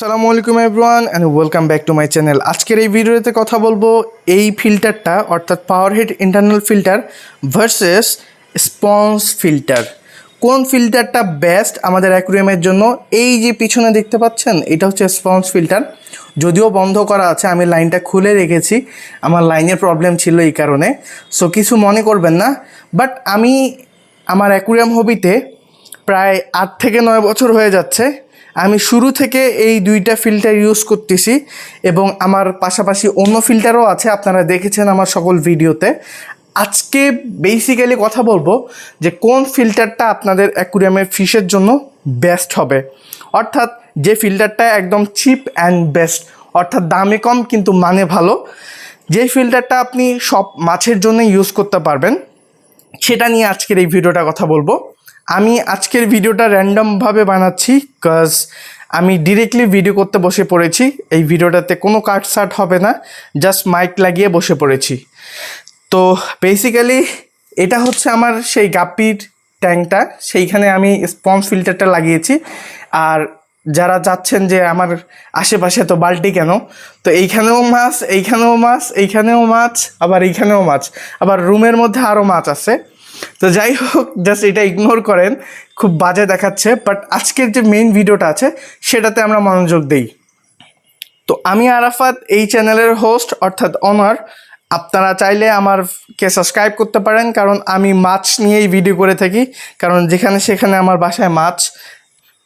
আসসালামু আলাইকুম everyone and welcome back to my channel আজকের এই ভিডিওতে কথা বলব এই ফিল্টারটা অর্থাৎ power head internal filter versus sponge filter কোন ফিল্টারটা বেস্ট আমাদের অ্যাকুরিয়ামের জন্য? এই যে পিছনে দেখতে পাচ্ছেন, এটা হচ্ছে স্পঞ্জ ফিল্টার যদিও বন্ধ করা আছে, আমি লাইনটা খুলে রেখেছি। আমার লাইনের প্রবলেম ছিল এই কারণে। সো কিছু মনে করবেন না। বাট আমি, আমার অ্যাকুরিয়াম হবিতে প্রায় আট থেকে নয় বছর হয়ে যাচ্ছে। আমি শুরু থেকে এই দুইটা ফিল্টার ইউজ করতেছি এবং আমার পাশাপাশি অন্য ফিল্টারও আছে, আপনারা দেখেছেন আমার সকল ভিডিওতে আজকে বেসিক্যালি কথা বলব যে কোন ফিল্টারটা আপনাদের অ্যাকুরিয়ামের ফিশের জন্য বেস্ট হবে। অর্থাৎ যে ফিল্টারটা একদম চিপ অ্যান্ড বেস্ট অর্থাৎ দামে কম কিন্তু মানে ভালো, যে ফিল্টারটা আপনি সব মাছের জন্য ইউজ করতে পারবেন, সেটা নিয়ে আজকের এই ভিডিওটা কথা বলব। আমি আজকের ভিডিওটা র্যান্ডমভাবে বানাচ্ছি কাজ আমি ডিরেক্টলি ভিডিও করতে বসে পড়েছি। এই ভিডিওটাতে কোনো কাট সাট হবে না জাস্ট মাইক লাগিয়ে বসে পড়েছি। তো বেসিক্যালি এটা হচ্ছে আমার সেই গাপ্পির ট্যাঙ্কটা সেইখানে আমি স্পঞ্জ ফিল্টারটা লাগিয়েছি। আর যারা যাচ্ছেন যে আমার আশেপাশে তো বালতি কেন, তো এইখানেও মাছ এইখানেও মাছ এইখানেও মাছ, আবার এইখানেও মাছ, আবার রুমের মধ্যে আরও মাছ আছে। তো যাই হোক জাস্ট এটা ইগনোর করেন, খুব বাজে দেখাচ্ছে বাট আজকের যে মেইন ভিডিওটা আছে, সেটাতে আমরা মনোযোগ দিই। তো আমি আরাফাত, এই চ্যানেলের হোস্ট অর্থাৎ অনার আপনারা চাইলে আমারকে সাবস্ক্রাইব করতে পারেন, কারণ আমি মাছ নিয়েই ভিডিও করে থাকি, কারণ যেখানে সেখানে আমার বাসায় মাছ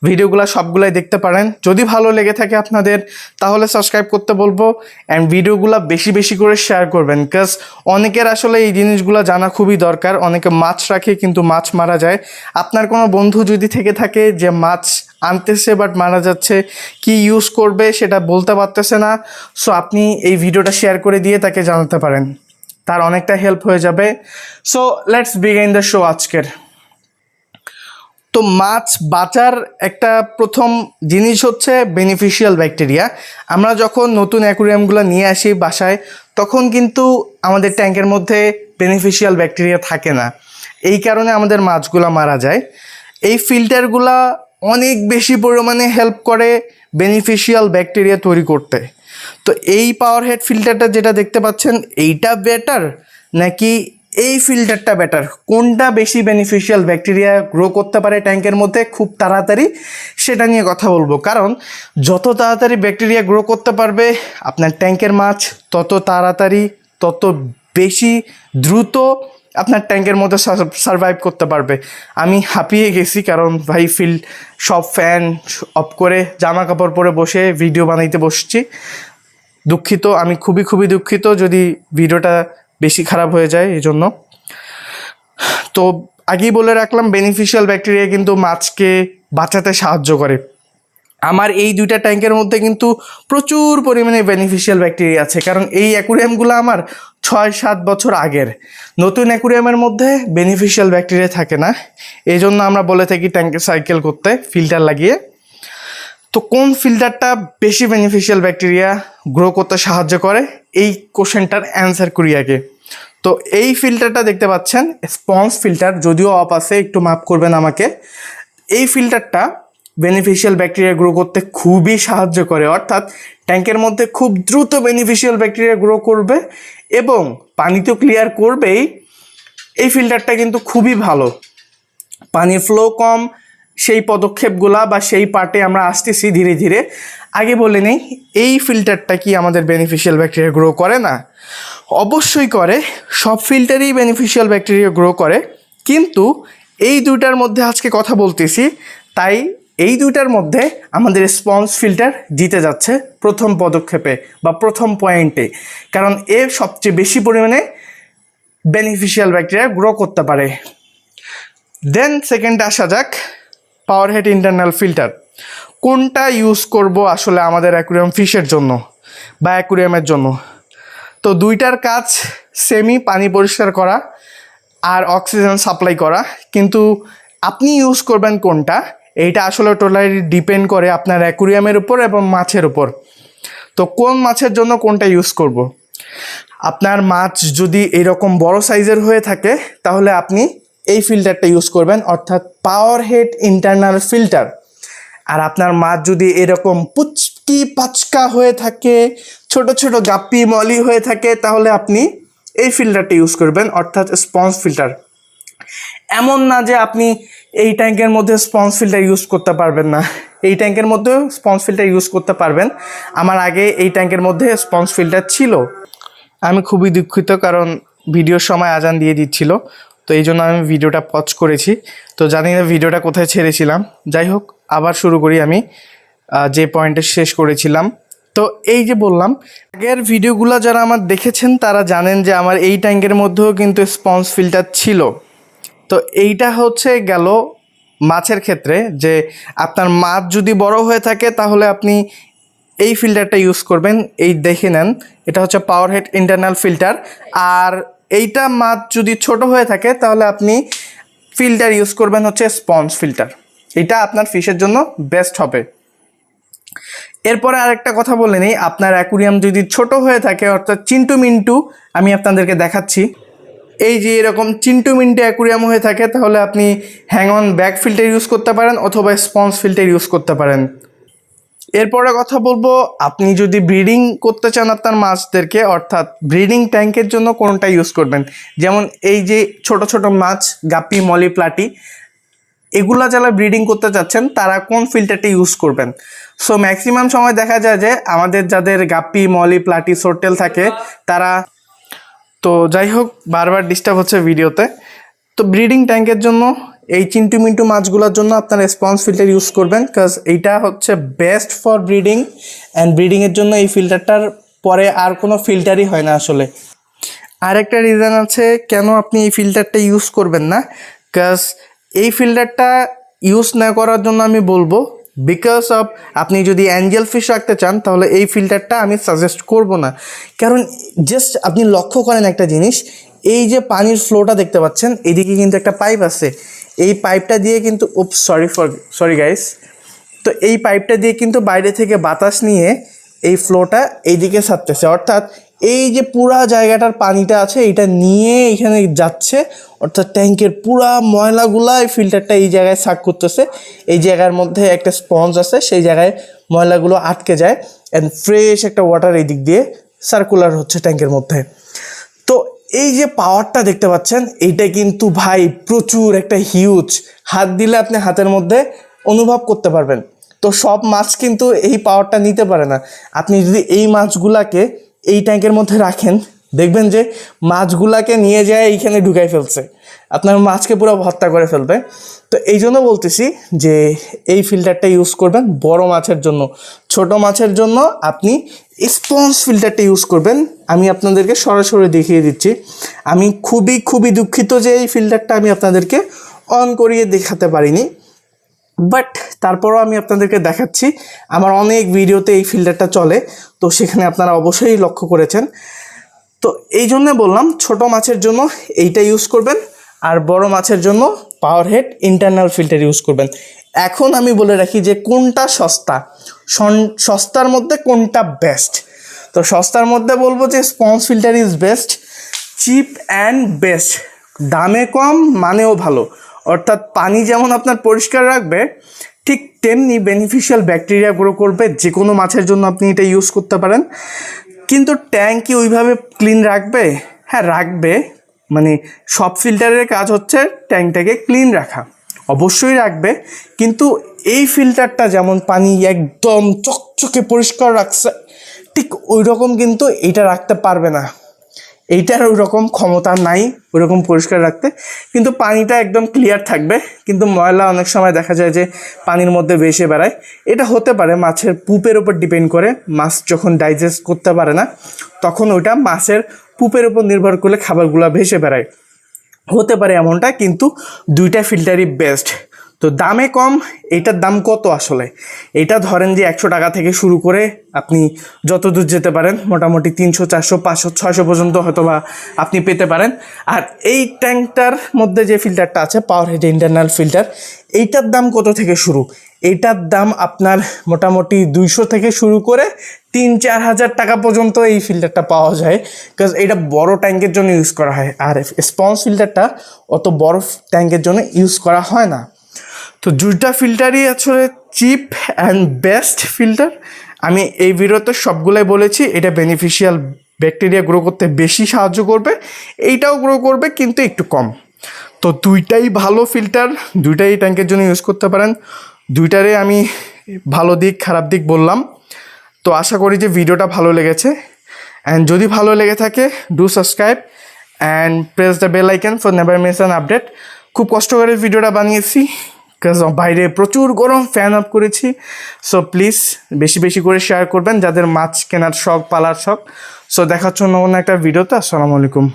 ভিডিওগুলো সবগুলাই দেখতে পারেন। যদি ভালো লেগে থাকে আপনাদের, তাহলে সাবস্ক্রাইব করতে বলব অ্যান্ড ভিডিওগুলো বেশি বেশি করে শেয়ার করবেন বিকজ অনেকের আসলে এই জিনিসগুলো জানা খুবই দরকার। অনেকে মাছ রাখে কিন্তু মাছ মারা যায়। আপনার কোনো বন্ধু যদি থেকে থাকে যে মাছ আনতেছে বাট মারা যাচ্ছে, কি ইউজ করবে সেটা বলতে পারতেছে না সো আপনি এই ভিডিওটা শেয়ার করে দিয়ে তাকে জানাতে পারেন। তার অনেকটা হেল্প হয়ে যাবে। So let's begin the show আজকের। তো মাছ বাঁচার একটা প্রথম জিনিস হচ্ছে বেনিফিশিয়াল ব্যাকটেরিয়া আমরা যখন নতুন অ্যাকুরিয়ামগুলো নিয়ে আসি বাসায়, তখন কিন্তু আমাদের ট্যাঙ্কের মধ্যে বেনিফিশিয়াল ব্যাকটেরিয়া থাকে না। এই কারণে আমাদের মাছগুলো মারা যায়। এই ফিল্টারগুলা অনেক বেশি পরিমাণে হেল্প করে বেনিফিশিয়াল ব্যাকটেরিয়া তৈরি করতে। তো এই পাওয়ার হেড ফিল্টারটা যেটা দেখতে পাচ্ছেন, এইটা বেটার নাকি এই ফিল্টারটা বেটার কোনটা বেশি বেনিফিশিয়াল ব্যাকটেরিয়া গ্রো করতে পারে ট্যাঙ্কের মধ্যে, খুব তাড়াতাড়ি সেটা নিয়ে কথা বলব। কারণ, যত তাড়াতাড়ি ব্যাকটেরিয়া গ্রো করতে পারবে, আপনার ট্যাঙ্কের মাছ তত তাড়াতাড়ি, তত বেশি দ্রুত আপনার ট্যাঙ্কের মধ্যে সার্ভাইভ করতে পারবে। আমি হাঁপিয়ে গেছি, কারণ ভাই ফিল সব ফ্যান অফ করে জামা কাপড় পরে বসে ভিডিও বানাইতে বসছি। দুঃখিত, আমি খুবই খুবই দুঃখিত যদি ভিডিওটা বেশি খারাপ হয়ে যায় এই জন্য তো আগেই বলে রাখলাম বেনিফিশিয়াল ব্যাকটেরিয়া কিন্তু মাছকে বাঁচাতে সাহায্য করে। আমার এই দুইটা ট্যাঙ্কের মধ্যে কিন্তু প্রচুর পরিমাণে বেনিফিশিয়াল ব্যাকটেরিয়া আছে, কারণ এই অ্যাকুরিয়ামগুলো আমার ছয় সাত বছর আগের। নতুন অ্যাকুরিয়ামের মধ্যে বেনিফিশিয়াল ব্যাকটেরিয়া থাকে না এই জন্য আমরা বলে থাকি ট্যাঙ্কে সাইকেল করতে ফিল্টার লাগিয়ে। তো কোন ফিল্টারটা বেশি বেনিফিশিয়াল ব্যাকটেরিয়া গ্রো করতে সাহায্য করে? এই কোশ্চেনটার অ্যান্সার করি আগে। তো এই ফিল্টারটা দেখতে পাচ্ছেন স্পঞ্জ ফিল্টার যদিও অফ আছে, একটু মাপ করবেন আমাকে। এই ফিল্টারটা বেনিফিশিয়াল ব্যাকটেরিয়া গ্রো করতে খুবই সাহায্য করে, অর্থাৎ ট্যাঙ্কের মধ্যে খুব দ্রুত বেনিফিশিয়াল ব্যাকটেরিয়া গ্রো করবে এবং পানি তো ক্লিয়ার করবেই। এই ফিল্টারটা কিন্তু খুবই ভালো। পানির ফ্লো কম, সেই পদক্ষেপগুলা বা সেই পার্টে আমরা আসতেছি ধীরে ধীরে। আগে বলে নেই, এই ফিল্টারটা কি আমাদের বেনিফিশিয়াল ব্যাকটেরিয়া গ্রো করে না? অবশ্যই করে, সব ফিল্টারই বেনিফিশিয়াল ব্যাকটেরিয়া গ্রো করে। কিন্তু এই দুইটার মধ্যে আজকে কথা বলতেছি, তাই এই দুইটার মধ্যে আমাদের স্পঞ্জ ফিল্টার জিতে যাচ্ছে প্রথম পদক্ষেপে বা প্রথম পয়েন্টে কারণ এ সবচেয়ে বেশি পরিমাণে বেনিফিশিয়াল ব্যাকটেরিয়া গ্রো করতে পারে। দেন সেকেন্ডে আসা যাক পাওয়ার হেড ইন্টারনাল ফিল্টার কোনটা ইউজ করব আসলে আমাদের অ্যাকুরিয়াম ফিশের জন্য বা অ্যাকুরিয়ামের জন্য? তো দুইটার কাজ সেমি পানি পরিষ্কার করা আর অক্সিজেন সাপ্লাই করা। কিন্তু আপনি ইউজ করবেন কোনটা? এইটা আসলে টোটালি ডিপেন্ড করে আপনার অ্যাকুরিয়ামের উপর এবং মাছের উপর। তো কোন মাছের জন্য কোনটা ইউজ করব। আপনার মাছ যদি এরকম বড় সাইজের হয়ে থাকে, তাহলে আপনি এই ফিল্টারটা ইউজ করবেন, অর্থাৎ পাওয়ার হেড ইন্টারনাল ফিল্টার আর আপনার মাছ যদি এরকম পুচ পুচকি পাচকা হয়ে থাকে, ছোট ছোট গাপ্পি মলি হয়ে থাকে, তাহলে আপনি এই ফিল্টারটা ইউজ করবেন, অর্থাৎ স্পঞ্জ ফিল্টার এমন না যে আপনি এই ট্যাঙ্কের মধ্যে স্পঞ্জ ফিল্টার ইউজ করতে পারবেন না। এই ট্যাঙ্কের মধ্যেও স্পঞ্জ ফিল্টার ইউজ করতে পারবেন। আমার আগে এই ট্যাঙ্কের মধ্যে স্পঞ্জ ফিল্টার ছিল। আমি খুবই দুঃখিত, কারণ ভিডিওর সময় আজান দিয়ে দিচ্ছিল। তো এই জন্য আমি ভিডিওটা পজ করেছি। তো জানি না ভিডিওটা কোথায় ছেড়েছিলাম। যাই হোক, আবার শুরু করি আমি। যে পয়েন্টে শেষ করেছিলাম। তো এই যে বললাম, আগের ভিডিওগুলো যারা আমার দেখেছেন, তারা জানেন যে আমার এই ট্যাঙ্কের মধ্যেও কিন্তু স্পঞ্জ ফিল্টার ছিল। তো এইটা হচ্ছে গেল মাছের ক্ষেত্রে যে আপনার মাছ যদি বড় হয়ে থাকে, তাহলে আপনি এই ফিল্টারটা ইউজ করবেন। এই দেখে নেন, এটা হচ্ছে পাওয়ার হেড ইন্টারনাল ফিল্টার আর এইটা মাছ যদি ছোট হয়ে থাকে, তাহলে আপনি ফিল্টার ইউজ করবেন হচ্ছে স্পঞ্জ ফিল্টার। এটা আপনার ফিশের জন্য বেস্ট হবে। এরপরে আরেকটা কথা বলে নিই। আপনার অ্যাকুরিয়াম যদি ছোট হয়ে থাকে, অর্থাৎ চিন্টু মিন্টু, আমি আপনাদেরকে দেখাচ্ছি। এই যে এরকম চিন্টু মিন্টু অ্যাকুরিয়াম হয়ে থাকে, তাহলে আপনি hang on back filter use করতে পারেন অথবা স্পঞ্জ ফিল্টার ইউজ করতে পারেন। এরপরে কথা বলব, আপনি যদি ব্রিডিং করতে চান আপনার মাছদেরকে, অর্থাৎ ব্রিডিং ট্যাঙ্কের জন্য কোনটা ইউজ করবেন? যেমন এই যে ছোট ছোট মাছ গাপি মলি প্লাটি এগুলা যারা ব্রিডিং করতে চাচ্ছেন তারা কোন ফিল্টারটা ইউজ করবেন? সো ম্যাক্সিমাম সময় দেখা যায় যে আমাদের যাদের গাপ্পি, মলি, প্লাটি, সোরটেল থাকে, তারা তো যাই হোক, বারবার ডিস্টার্ব হচ্ছে ভিডিওতে। তো ব্রিডিং ট্যাঙ্কের জন্য, এই চিন্টু মিন্টু মাছগুলোর জন্য আপনারা স্পঞ্জ ফিল্টার ইউজ করবেন কাজ এইটা হচ্ছে বেস্ট ফর ব্রিডিং অ্যান্ড ব্রিডিংয়ের জন্য এই ফিল্টারটার পরে আর কোনো ফিল্টারই হয় না আসলে। আরেকটা রিজন আছে কেন আপনি এই ফিল্টারটা ইউজ করবেন না কাজ এই ফিল্টারটা ইউজ না করার জন্য আমি বলব বিকজ অফ আপনি যদি অ্যাঞ্জেল ফিশ রাখতে চান, তাহলে এই ফিল্টারটা আমি সাজেস্ট করব না। কারণ জাস্ট আপনি লক্ষ্য করেন একটা জিনিস, এই যে পানির ফ্লোটা দেখতে পাচ্ছেন, এদিকে কিন্তু একটা পাইপ আছে। এই পাইপটা দিয়ে কিন্তু উপ সরি ফর সরি গাইস তো এই পাইপটা দিয়ে কিন্তু বাইরে থেকে বাতাস নিয়ে এই ফ্লোটা এইদিকে ছাড়তেছে। অর্থাৎ এই যে পুরা জায়গাটার পানিটা আছে এটা নিয়ে এখানে যাচ্ছে। অর্থাৎ ট্যাঙ্কের পুরা ময়লাগুলা এই ফিল্টারটা এই জায়গায় সাক করতেছে। এই জায়গার মধ্যে একটা স্পঞ্জ আছে, সেই জায়গায় ময়লাগুলো আটকে যায় অ্যান্ড ফ্রেশ একটা ওয়াটার এই দিক দিয়ে সার্কুলার হচ্ছে ট্যাঙ্কের মধ্যে। তো এই যে পাওয়ারটা দেখতে পাচ্ছেন, এইটা কিন্তু ভাই প্রচুর একটা হিউজ হাত দিলে আপনি হাতের মধ্যে অনুভব করতে পারবেন। তো সব মাছ কিন্তু এই পাওয়ারটা নিতে পারে না। আপনি যদি এই মাছগুলাকে এই ট্যাঙ্কের মধ্যে রাখেন। দেখবেন যে মাছগুলাকে নিয়ে যায় এইখানে ঢুকাই ফেলছে। আপনার মাছকে পুরো হত্যা করে ফেলবে। তো এই জন্য বলতেছি যে এই ফিল্টারটা ইউজ করবেন বড় মাছের জন্য। ছোট মাছের জন্য আপনি স্পঞ্জ ফিল্টারটা ইউজ করবেন। আমি আপনাদেরকে সরাসরি দেখিয়ে দিচ্ছি। আমি খুবই খুবই দুঃখিত যে এই ফিল্টারটা আমি আপনাদেরকে অন করিয়ে দেখাতে পারিনি। বাট তারপরও আমি আপনাদেরকে দেখাচ্ছি, আমার অনেক ভিডিওতে এই ফিল্টারটা চলে, তো সেখানে আপনারা অবশ্যই লক্ষ্য করেছেন। তো এই জন্য বললাম, ছোট মাছের জন্য এইটা ইউজ করবেন, আর বড় মাছের জন্য power head internal filter use করবেন। এখন আমি বলে রাখি যে কোনটা সস্তা সস্তার মধ্যে কোনটা বেস্ট তো সস্তার মধ্যে বলব যে sponge filter is best cheap and best দামে কম, মানেও ভালো। অর্থাৎ পানি যেমন আপনার পরিষ্কার রাখবে, ঠিক তেমনি বেনিফিশিয়াল ব্যাকটেরিয়া গ্রো করবে যে কোনো মাছের জন্য আপনি এটা ইউজ করতে পারেন। কিন্তু ট্যাঙ্ক কি ওইভাবে ক্লিন রাখবে? হ্যাঁ রাখবে। মানে সব ফিল্টারের কাজ হচ্ছে ট্যাঙ্কটাকে ক্লিন রাখা। অবশ্যই রাখবে। কিন্তু এই ফিল্টারটা যেমন পানি একদম চকচকে পরিষ্কার রাখছে, ঠিক ওই রকম কিন্তু এটা রাখতে পারবে না। এইটার ওই রকম ক্ষমতা নাই ওরকম পরিষ্কার রাখতে। কিন্তু পানিটা একদম ক্লিয়ার থাকবে। কিন্তু ময়লা অনেক সময় দেখা যায় যে পানির মধ্যে ভেসে বেড়ায়। এটা হতে পারে মাছের পুপের উপর ডিপেন্ড করে। মাছ যখন ডাইজেস্ট করতে পারে না, তখন ওইটা মাছের পুপের উপর নির্ভর করলে খাবারগুলো ভেসে বেড়ায়। হতে পারে এমনটা, কিন্তু দুইটা ফিল্টারই বেস্ট তো দামে কম, এটার দাম কত আসলে? এটা ধরেন যে একশো টাকা থেকে শুরু করে আপনি যত দূর যেতে পারেন, মোটামুটি তিনশো, চারশো, পাঁচশো, ছয়শো পর্যন্ত হয়তো বা আপনি পেতে পারেন। আর এই ট্যাঙ্কটার মধ্যে যে ফিল্টারটা আছে পাওয়ার হেড ইন্টারনাল ফিল্টার এইটার দাম কত থেকে শুরু? এইটার দাম আপনার মোটামুটি দুইশো থেকে শুরু করে তিন, চার হাজার টাকা পর্যন্ত এই ফিল্টারটা পাওয়া যায়। বিকজ এটা বড় ট্যাঙ্কের জন্য ইউজ করা হয়। আর স্পঞ্জ ফিল্টারটা অত বড় ট্যাঙ্কের জন্য ইউজ করা হয় না। তো দুইটা ফিল্টারই আসলে চিপ অ্যান্ড বেস্ট ফিল্টার আমি এই ভিডিওতে সবগুলাই বলেছি, এটা বেনিফিশিয়াল ব্যাকটেরিয়া গ্রো করতে বেশি সাহায্য করবে, এইটাও গ্রো করবে কিন্তু একটু কম। তো দুইটাই ভালো ফিল্টার দুইটাই ট্যাঙ্কের জন্য ইউজ করতে পারেন। দুইটারে আমি ভালো দিক, খারাপ দিক বললাম। তো আশা করি যে ভিডিওটা ভালো লেগেছে। অ্যান্ড যদি ভালো লেগে থাকে do subscribe and press the bell icon for never miss an update খুব কষ্ট করে ভিডিওটা বানিয়েছি। বিকজ বাইরে প্রচুর গরম ফ্যান আপ করেছি। সো প্লিজ বেশি বেশি করে শেয়ার করবেন যাদের মাছ কেনার শখ, পালার শখ। সো দেখার জন্য অন্য একটা ভিডিওতে আসসালামু আলাইকুম।